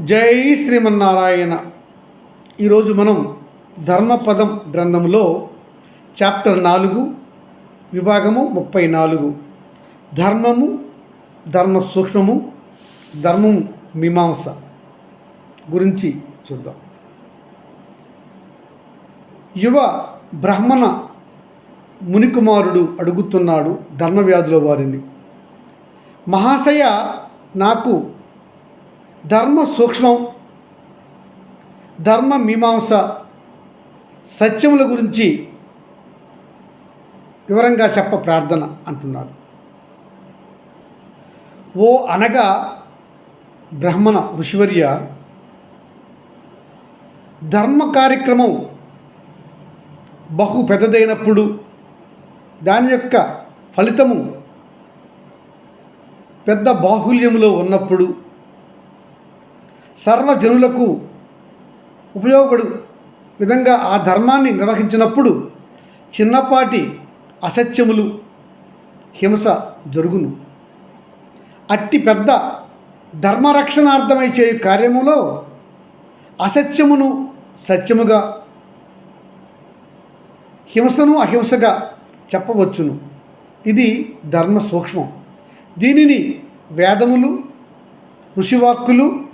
జై శ్రీమన్నారాయణ. ఈరోజు మనం ధర్మపదం గ్రంథంలో చాప్టర్ నాలుగు విభాగము ముప్పై నాలుగు. ధర్మము ధర్మ సూక్ష్మము ధర్మం మీమాంస గురించి చూద్దాం. యువ బ్రాహ్మణ మునికుమారుడు అడుగుతున్నాడు ధర్మవ్యాధుల వారిని. మహాశయ నాకు ధర్మ సూక్ష్మం ధర్మ మీమాంస సత్యముల గురించి వివరంగా చెప్ప ప్రార్థన అంటున్నారు. ఓ అనగా బ్రహ్మణ ఋషివర్య ధర్మ కార్యక్రమం బహు పెద్దదైనప్పుడు దాని యొక్క ఫలితము పెద్ద బాహుల్యంలో ఉన్నప్పుడు సర్వజనులకు ఉపయోగపడు విధంగా ఆ ధర్మాన్ని నిర్వహించినప్పుడు చిన్నపాటి అసత్యములు హింస జరుగును. అట్టి పెద్ద ధర్మరక్షణార్థమై చేయు కార్యములో అసత్యమును సత్యముగా హింసను అహింసగా చెప్పవచ్చును. ఇది ధర్మ సూక్ష్మం దీనిని వేదములు ఋషివాక్కులు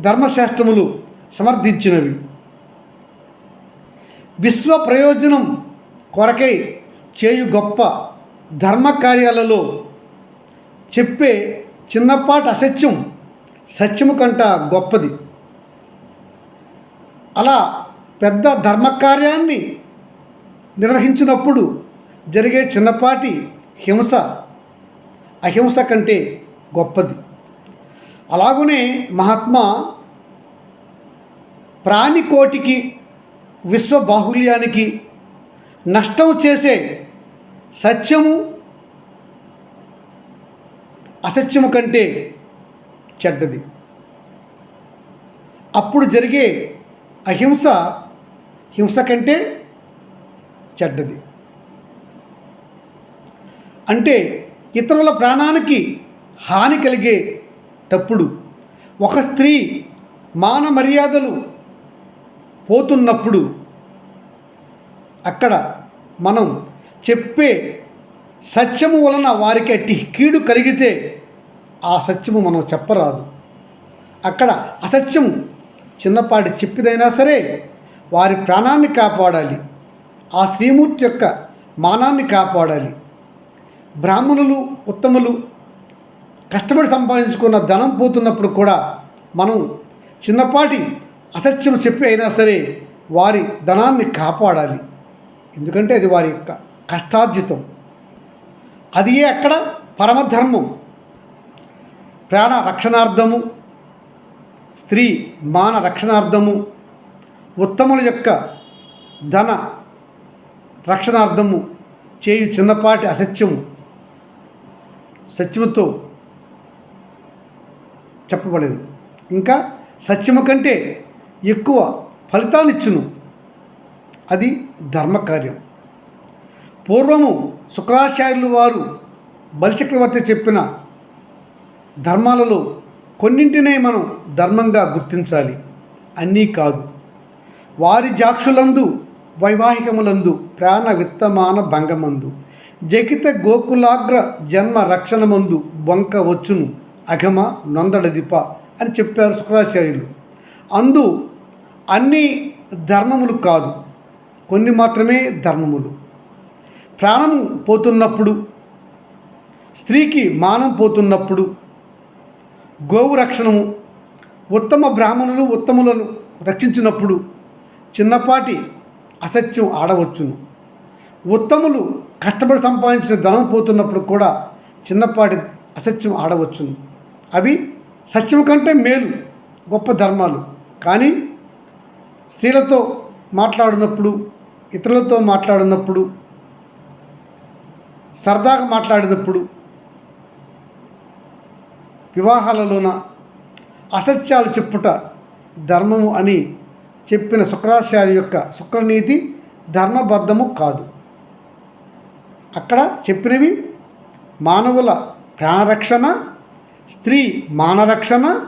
ధర్మశాస్త్రములు సమర్థించినవి. విశ్వ ప్రయోజనం కొరకై చేయు గొప్ప ధర్మ కార్యాలలో చెప్పే చిన్నపాటి అసత్యం సత్యము కంట గొప్పది. అలా పెద్ద ధర్మకార్యాన్ని నిర్వహించినప్పుడు జరిగే చిన్నపాటి హింస అహింస కంటే గొప్పది. అలాగనే మహాత్మా ప్రాణికోటికి విశ్వ బాహుల్యానికి నష్టం చేసే సత్యము అసత్యము కంటే చెడ్డది. అప్పుడు జరిగే అహింస హింస కంటే చెడ్డది. అంటే ఇతరుల ప్రాణానికి హాని కలిగే టప్పుడు ఒక స్త్రీ మాన మర్యాదలు పోతున్నప్పుడు అక్కడ మనం చెప్పే సత్యము వలన వారికి అట్టి కీడు కలిగితే ఆ సత్యము మనం చెప్పరాదు. అక్కడ అసత్యం చిన్నపాటి చెప్పిదైనా సరే వారి ప్రాణాన్ని కాపాడాలి. ఆ శ్రీమూర్తి యొక్క మానాన్ని కాపాడాలి. బ్రాహ్మణులు ఉత్తములు కష్టపడి సంపాదించుకున్న ధనం పోతున్నప్పుడు కూడా మనం చిన్నపాటి అసత్యం చెప్పి అయినా సరే వారి ధనాన్ని కాపాడాలి. ఎందుకంటే అది వారి యొక్క కష్టార్జితం. అది అక్కడ? పరమధర్మం. ప్రాణ రక్షణార్థము స్త్రీ మాన రక్షణార్థము ఉత్తముల యొక్క ధన రక్షణార్థము చేయు చిన్నపాటి అసత్యము. సత్యముతో చెప్పబడేది ఇంకా సత్యము కంటే ఎక్కువ ఫలితాన్నిచ్చును. అది ధర్మకార్యం. పూర్వము శుక్రాచార్యులు వారు బలిచక్రవర్తి చెప్పిన ధర్మాలలో కొన్నింటినే మనం ధర్మంగా గుర్తించాలి. అన్నీ కాదు. వారి జాక్షులందు వైవాహికములందు ప్రాణ విత్తమాన భంగమందు జగిత గోకులాగ్ర జన్మ రక్షణమందు బొంక వచ్చును. అఘమ నొందడదిప అని చెప్పారు శుక్రాచార్యులు. అందు అన్ని ధర్మములు కాదు కొన్ని మాత్రమే ధర్మములు. ప్రాణము పోతున్నప్పుడు స్త్రీకి మానం పోతున్నప్పుడు గోవు రక్షణము ఉత్తమ బ్రాహ్మణులు ఉత్తములను రక్షించినప్పుడు చిన్నపాటి అసత్యం ఆడవచ్చును. ఉత్తములు కష్టపడి సంపాదించిన ధనం పోతున్నప్పుడు కూడా చిన్నపాటి అసత్యం ఆడవచ్చును. అవి సత్యం కంటే మేలు గొప్ప ధర్మాలు. కానీ స్త్రీలతో మాట్లాడినప్పుడు ఇతరులతో మాట్లాడినప్పుడు సరదాగా మాట్లాడినప్పుడు వివాహాలలోన అసత్యాలు చెప్పుట ధర్మము అని చెప్పిన శుక్రాచార్య యొక్క శుక్రనీతి ధర్మబద్ధము కాదు. అక్కడ చెప్పినవి మానవుల ప్రాణరక్షణ స్త్రీ మానరక్షణ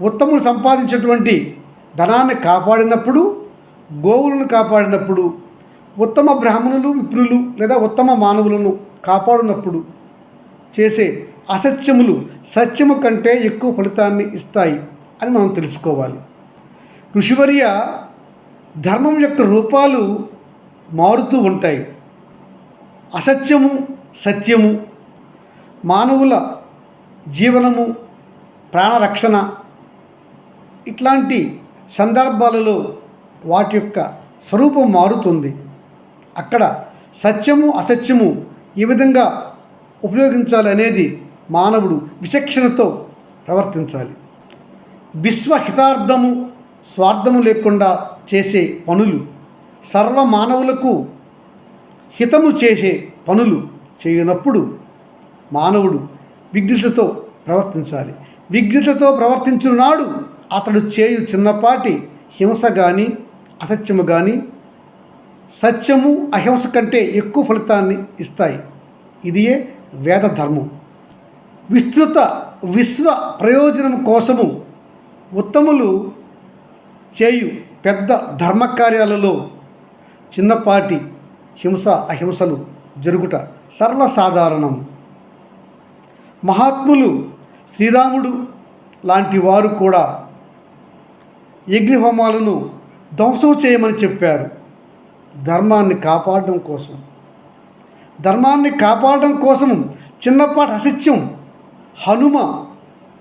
ఉత్తములు సంపాదించినటువంటి ధనాన్ని కాపాడినప్పుడు గోవులను కాపాడినప్పుడు ఉత్తమ బ్రాహ్మణులు విప్రులు లేదా ఉత్తమ మానవులను కాపాడినప్పుడు చేసే అసత్యములు సత్యము కంటే ఎక్కువ ఫలితాన్ని ఇస్తాయి అని మనం తెలుసుకోవాలి. ఋషివర్య ధర్మం యొక్క రూపాలు మారుతూ ఉంటాయి. అసత్యము సత్యము మానవుల జీవనము ప్రాణరక్షణ ఇట్లాంటి సందర్భాలలో వాటి యొక్క స్వరూపం మారుతుంది. అక్కడ సత్యము అసత్యము ఏ విధంగా ఉపయోగించాలి అనేది మానవుడు విచక్షణతో ప్రవర్తించాలి. విశ్వహితార్థము స్వార్థము లేకుండా చేసే పనులు సర్వ మానవులకు హితము చేసే పనులు చేయనప్పుడు మానవుడు విఘ్నతతో ప్రవర్తించాలి. విఘ్నతతో ప్రవర్తించున్నాడు అతడు చేయు చిన్నపాటి హింస కానీ అసత్యము కానీ సత్యము అహింస కంటే ఎక్కువ ఫలితాన్ని ఇస్తాయి. ఇదియే వేద ధర్మం విస్తృత విశ్వ ప్రయోజనం కోసము ఉత్తములు చేయు పెద్ద ధర్మకార్యాలలో చిన్నపాటి హింస అహింసలు జరుగుట సర్వసాధారణం. మహాత్ములు శ్రీరాముడు లాంటి వారు కూడా యజ్ఞహోమాలను ధ్వంసం చేయమని చెప్పారు. ధర్మాన్ని కాపాడడం కోసం. ధర్మాన్ని కాపాడడం కోసం చిన్నపాటి అసత్యం హనుమ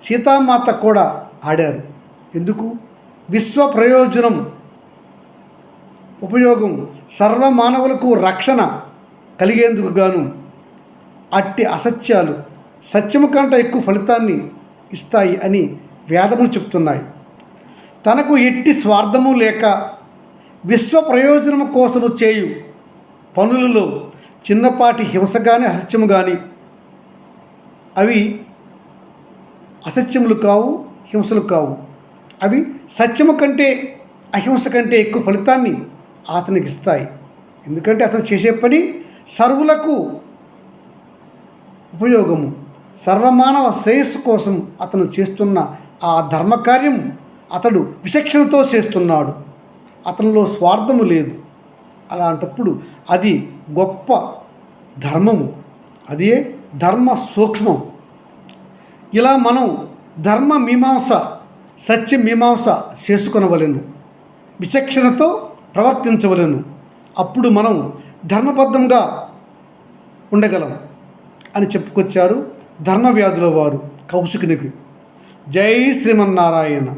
సీతామాత కూడా ఆడారు. ఎందుకు? విశ్వ ప్రయోజనం ఉపయోగం సర్వ మానవులకు రక్షణ కలిగేందుకు గాను అట్టి అసత్యాలు సత్యము కంటే ఎక్కువ ఫలితాన్ని ఇస్తాయి అని వేదములు చెప్తున్నాయి తనకు ఎట్టి స్వార్థము లేక విశ్వ ప్రయోజనము కోసము చేయు పనులలో చిన్నపాటి హింస కానీ అసత్యము కానీ అవి అసత్యములు కావు హింసలు కావు. అవి సత్యము కంటే అహింస కంటే ఎక్కువ ఫలితాన్ని అతనికి ఇస్తాయి. ఎందుకంటే అతను చేసే పని సర్వులకు ఉపయోగము. సర్వమానవ శ్రేయస్సు కోసం అతను చేస్తున్న ఆ ధర్మకార్యం అతడు విచక్షణతో చేస్తున్నాడు. అతనిలో స్వార్థము లేదు. అలాంటప్పుడు అది గొప్ప ధర్మము. అదే ధర్మ సూక్ష్మం. ఇలా మనం ధర్మ మీమాంస సత్య మీమాంస చేసుకొనవలెను. విచక్షణతో ప్రవర్తించవలెను. అప్పుడు మనం ధర్మబద్ధంగా ఉండగలం అని చెప్పుకొచ్చారు ధర్మవ్యాధుల వారు కౌశికునికి. జై శ్రీమన్నారాయణ.